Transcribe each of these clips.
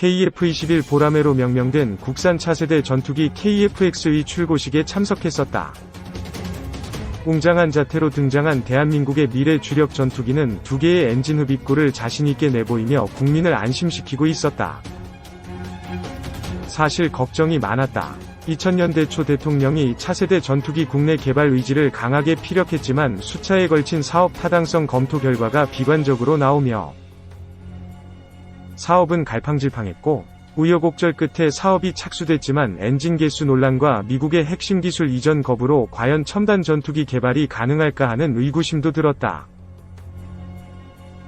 KF-21 보라매로 명명된 국산 차세대 전투기 KF-X의 출고식에 참석했었다. 웅장한 자태로 등장한 대한민국의 미래 주력 전투기는 두 개의 엔진 흡입구를 자신있게 내보이며 국민을 안심시키고 있었다. 사실 걱정이 많았다. 2000년대 초 대통령이 차세대 전투기 국내 개발 의지를 강하게 피력했지만 수차에 걸친 사업 타당성 검토 결과가 비관적으로 나오며 사업은 갈팡질팡했고 우여곡절 끝에 사업이 착수됐지만 엔진 개수 논란과 미국의 핵심 기술 이전 거부로 과연 첨단 전투기 개발이 가능할까 하는 의구심도 들었다.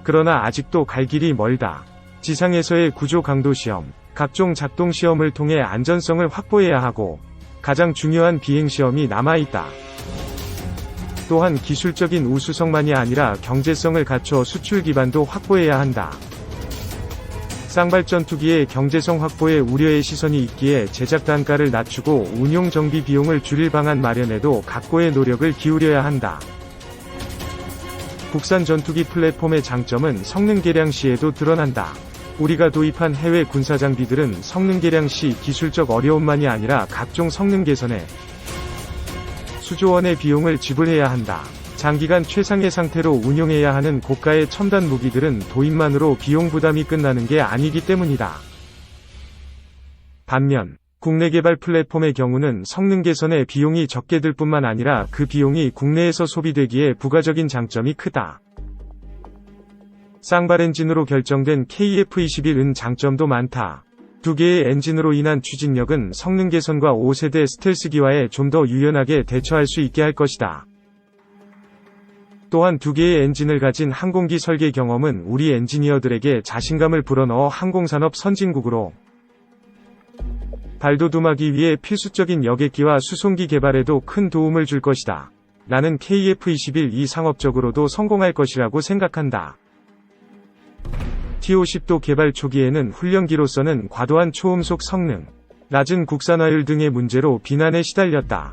그러나 아직도 갈 길이 멀다. 지상에서의 구조 강도 시험, 각종 작동 시험을 통해 안전성을 확보해야 하고 가장 중요한 비행 시험이 남아있다. 또한 기술적인 우수성만이 아니라 경제성을 갖춰 수출 기반도 확보해야 한다. 쌍발 전투기의 경제성 확보에 우려의 시선이 있기에 제작 단가를 낮추고 운용 정비 비용을 줄일 방안 마련에도 각고의 노력을 기울여야 한다. 국산 전투기 플랫폼의 장점은 성능 개량 시에도 드러난다. 우리가 도입한 해외 군사 장비들은 성능 개량 시 기술적 어려움만이 아니라 각종 성능 개선에 수조원의 비용을 지불해야 한다. 장기간 최상의 상태로 운용해야 하는 고가의 첨단 무기들은 도입만으로 비용 부담이 끝나는 게 아니기 때문이다. 반면, 국내 개발 플랫폼의 경우는 성능 개선에 비용이 적게 들 뿐만 아니라 그 비용이 국내에서 소비되기에 부가적인 장점이 크다. 쌍발 엔진으로 결정된 KF-21은 장점도 많다. 두 개의 엔진으로 인한 추진력은 성능 개선과 5세대 스텔스기와에 좀 더 유연하게 대처할 수 있게 할 것이다. 또한 두 개의 엔진을 가진 항공기 설계 경험은 우리 엔지니어들에게 자신감을 불어넣어 항공산업 선진국으로 발돋움하기 위해 필수적인 여객기와 수송기 개발에도 큰 도움을 줄 것이다. 나는 KF-21 이 상업적으로도 성공할 것이라고 생각한다. T-50도 개발 초기에는 훈련기로서는 과도한 초음속 성능, 낮은 국산화율 등의 문제로 비난에 시달렸다.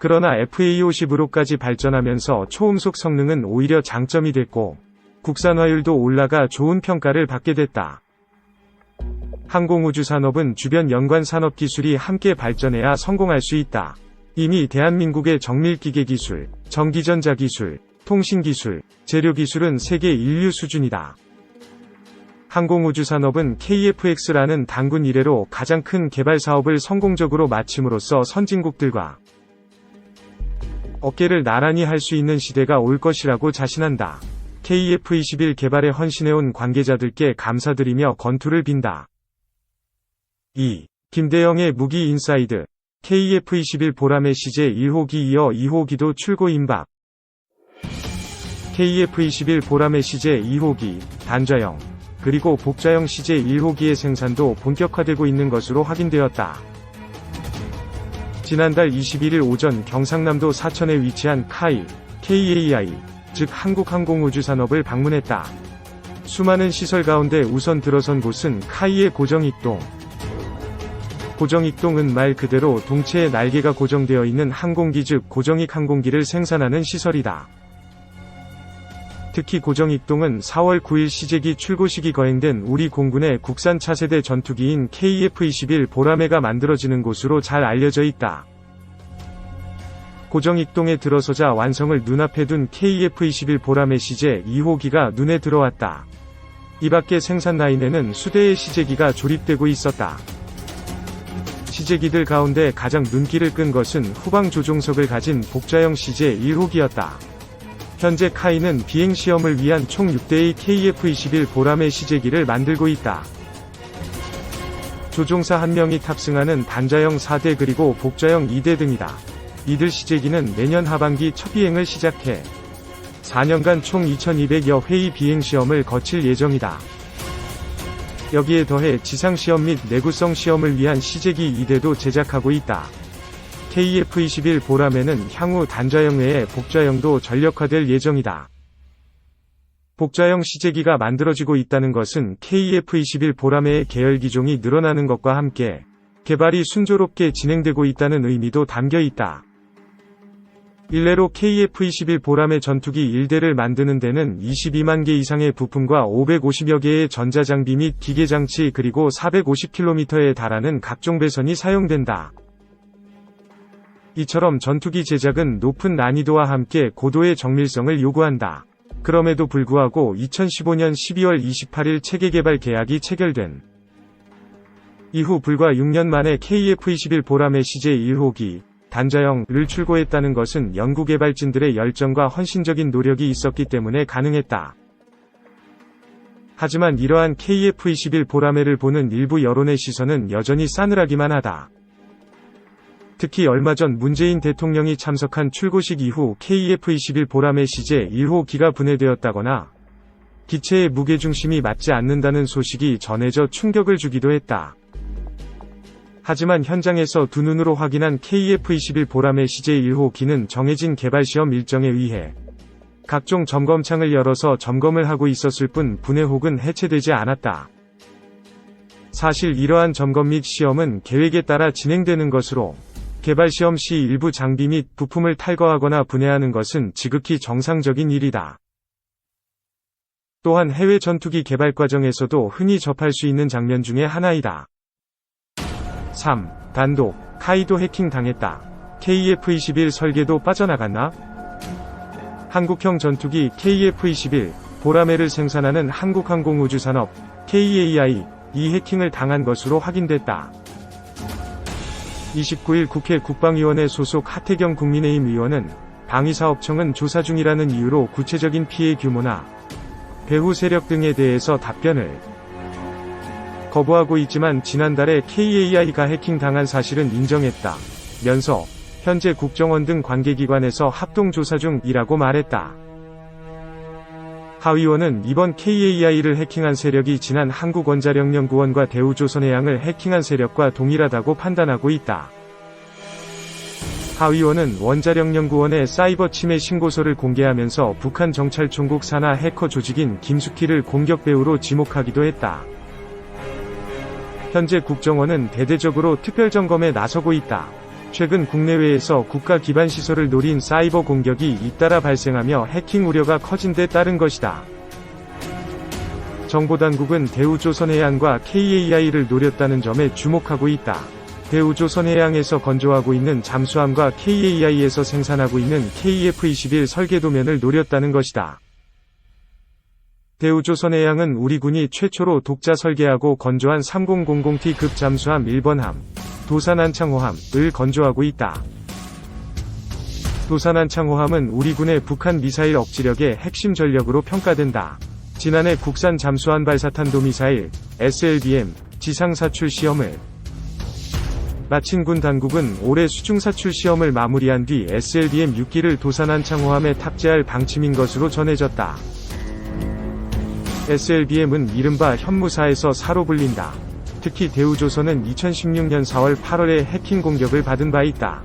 그러나 FA50으로까지 발전하면서 초음속 성능은 오히려 장점이 됐고, 국산화율도 올라가 좋은 평가를 받게 됐다. 항공우주 산업은 주변 연관 산업 기술이 함께 발전해야 성공할 수 있다. 이미 대한민국의 정밀기계 기술, 전기전자 기술, 통신 기술, 재료 기술은 세계 인류 수준이다. 항공우주 산업은 KFX라는 단군 이래로 가장 큰 개발 사업을 성공적으로 마침으로써 선진국들과 어깨를 나란히 할 수 있는 시대가 올 것이라고 자신한다. KF-21 개발에 헌신해온 관계자들께 감사드리며 건투를 빈다. 2. 김대영의 무기 인사이드 KF-21 보람의 시제 1호기 이어 2호기도 출고 임박 KF-21 보람의 시제 2호기, 단자형, 그리고 복자형 시제 1호기의 생산도 본격화되고 있는 것으로 확인되었다. 지난달 21일 오전 경상남도 사천에 위치한 카이, KAI, 즉 한국항공우주산업을 방문했다. 수많은 시설 가운데 우선 들어선 곳은 카이의 고정익동. 고정익동은 말 그대로 동체에 날개가 고정되어 있는 항공기 즉 고정익 항공기를 생산하는 시설이다. 특히 고정익동은 4월 9일 시제기 출고식이 거행된 우리 공군의 국산 차세대 전투기인 KF-21 보라매가 만들어지는 곳으로 잘 알려져 있다. 고정익동에 들어서자 완성을 눈앞에 둔 KF-21 보라매 시제 2호기가 눈에 들어왔다. 이 밖에 생산 라인에는 수대의 시제기가 조립되고 있었다. 시제기들 가운데 가장 눈길을 끈 것은 후방 조종석을 가진 복자형 시제 1호기였다. 현재 카이는 비행 시험을 위한 총 6대의 KF-21 보람의 시제기를 만들고 있다. 조종사 1명이 탑승하는 단자형 4대 그리고 복자형 2대 등이다. 이들 시제기는 내년 하반기 첫 비행을 시작해 4년간 총 2200여 회의 비행 시험을 거칠 예정이다. 여기에 더해 지상 시험 및 내구성 시험을 위한 시제기 2대도 제작하고 있다. KF-21 보람에는 향후 단자형 외에 복자형도 전력화될 예정이다. 복자형 시제기가 만들어지고 있다는 것은 KF-21 보람의 계열 기종이 늘어나는 것과 함께 개발이 순조롭게 진행되고 있다는 의미도 담겨 있다. 일례로 KF-21 보람의 전투기 1대를 만드는 데는 22만 개 이상의 부품과 550여 개의 전자장비 및 기계장치 그리고 450km에 달하는 각종 배선이 사용된다. 이처럼 전투기 제작은 높은 난이도와 함께 고도의 정밀성을 요구한다. 그럼에도 불구하고 2015년 12월 28일 체계개발 계약이 체결된 이후 불과 6년 만에 KF-21 보람의 CJ 1호기 단자형을 출고했다는 것은 연구개발진들의 열정과 헌신적인 노력이 있었기 때문에 가능했다. 하지만 이러한 KF-21 보라매를 보는 일부 여론의 시선은 여전히 싸늘하기만 하다. 특히 얼마 전 문재인 대통령이 참석한 출고식 이후 KF-21 보라매 시제 1호 기가 분해되었다거나 기체의 무게중심이 맞지 않는다는 소식이 전해져 충격을 주기도 했다. 하지만 현장에서 두 눈으로 확인한 KF-21 보람의 CJ1호 기는 정해진 개발 시험 일정에 의해 각종 점검창을 열어서 점검을 하고 있었을 뿐 분해 혹은 해체되지 않았다. 사실 이러한 점검 및 시험은 계획에 따라 진행되는 것으로 개발 시험 시 일부 장비 및 부품을 탈거하거나 분해하는 것은 지극히 정상적인 일이다. 또한 해외 전투기 개발 과정에서도 흔히 접할 수 있는 장면 중의 하나이다. 3. 단독, 카이도 해킹 당했다. KF-21 설계도 빠져나갔나? 한국형 전투기 KF-21, 보라매를 생산하는 한국항공우주산업, KAI, 이 해킹을 당한 것으로 확인됐다. 29일 국회 국방위원회 소속 하태경 국민의힘 의원은 방위사업청은 조사 중이라는 이유로 구체적인 피해 규모나 배후 세력 등에 대해서 답변을 거부하고 있지만 지난달에 KAI가 해킹당한 사실은 인정했다. 면서 현재 국정원 등 관계기관에서 합동조사 중이라고 말했다. 하 의원은 이번 KAI를 해킹한 세력이 지난 한국원자력연구원과 대우조선해양을 해킹한 세력과 동일하다고 판단하고 있다. 하 의원은 원자력연구원의 사이버 침해 신고서를 공개하면서 북한 정찰총국 산하 해커 조직인 김숙희를 공격 배우로 지목하기도 했다. 현재 국정원은 대대적으로 특별점검에 나서고 있다. 최근 국내외에서 국가 기반 시설을 노린 사이버 공격이 잇따라 발생하며 해킹 우려가 커진 데 따른 것이다. 정보당국은 대우조선해양과 KAI를 노렸다는 점에 주목하고 있다. 대우조선해양에서 건조하고 있는 잠수함과 KAI에서 생산하고 있는 KF-21 설계도면을 노렸다는 것이다. 대우조선해양은 우리 군이 최초로 독자 설계하고 건조한 3000T급 잠수함 1번함, 도산 안창호함을 건조하고 있다. 도산 안창호함은 우리 군의 북한 미사일 억지력의 핵심 전력으로 평가된다. 지난해 국산 잠수함 발사탄도 미사일 SLBM 지상 사출 시험을 마친 군 당국은 올해 수중 사출 시험을 마무리한 뒤 SLBM 6기를 도산안창호함에 탑재할 방침인 것으로 전해졌다. SLBM은 이른바 현무사에서 사로 불린다. 특히 대우조선은 2016년 4월 8월에 해킹 공격을 받은 바 있다.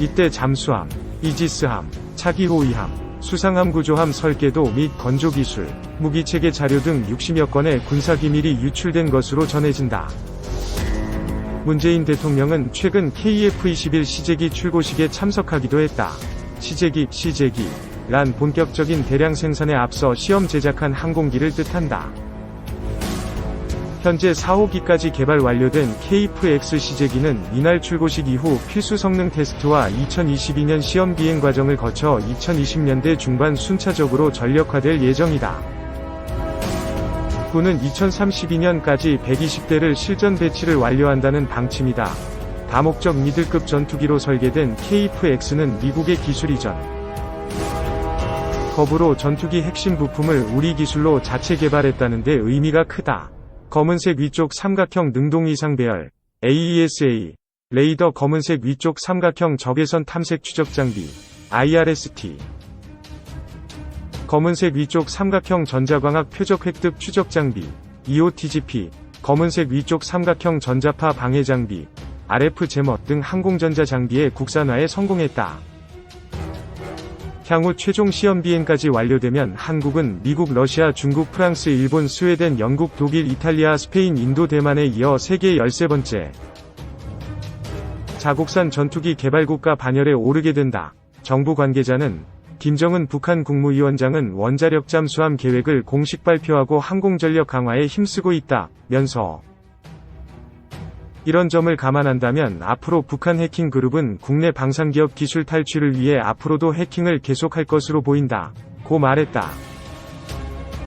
이때 잠수함, 이지스함, 차기호위함, 수상함 구조함 설계도 및 건조기술, 무기체계 자료 등 60여 건의 군사기밀이 유출된 것으로 전해진다. 문재인 대통령은 최근 KF-21 시제기 출고식에 참석하기도 했다. 시제기, 시제기, 란 본격적인 대량 생산에 앞서 시험 제작한 항공기를 뜻한다. 현재 4호기까지 개발 완료된 KF-X 시제기는 이날 출고식 이후 필수 성능 테스트와 2022년 시험 비행 과정을 거쳐 2020년대 중반 순차적으로 전력화될 예정이다. 군은 2032년까지 120대를 실전 배치를 완료한다는 방침이다. 다목적 미들급 전투기로 설계된 KF-X는 미국의 기술 이전, 겁으로 전투기 핵심 부품을 우리 기술로 자체 개발했다는 데 의미가 크다. 검은색 위쪽 삼각형 능동 이상 배열 AESA 레이더 검은색 위쪽 삼각형 적외선 탐색 추적 장비 IRST 검은색 위쪽 삼각형 전자광학 표적 획득 추적 장비 EOTGP 검은색 위쪽 삼각형 전자파 방해 장비 RF 제머 등 항공전자 장비의 국산화에 성공했다. 향후 최종 시험 비행까지 완료되면 한국은 미국, 러시아, 중국, 프랑스, 일본, 스웨덴, 영국, 독일, 이탈리아, 스페인, 인도, 대만에 이어 세계 13번째 자국산 전투기 개발국가 반열에 오르게 된다. 정부 관계자는 김정은 북한 국무위원장은 원자력 잠수함 계획을 공식 발표하고 항공전력 강화에 힘쓰고 있다. 면서 이런 점을 감안한다면 앞으로 북한 해킹 그룹은 국내 방산기업 기술 탈취를 위해 앞으로도 해킹을 계속할 것으로 보인다. 고 말했다.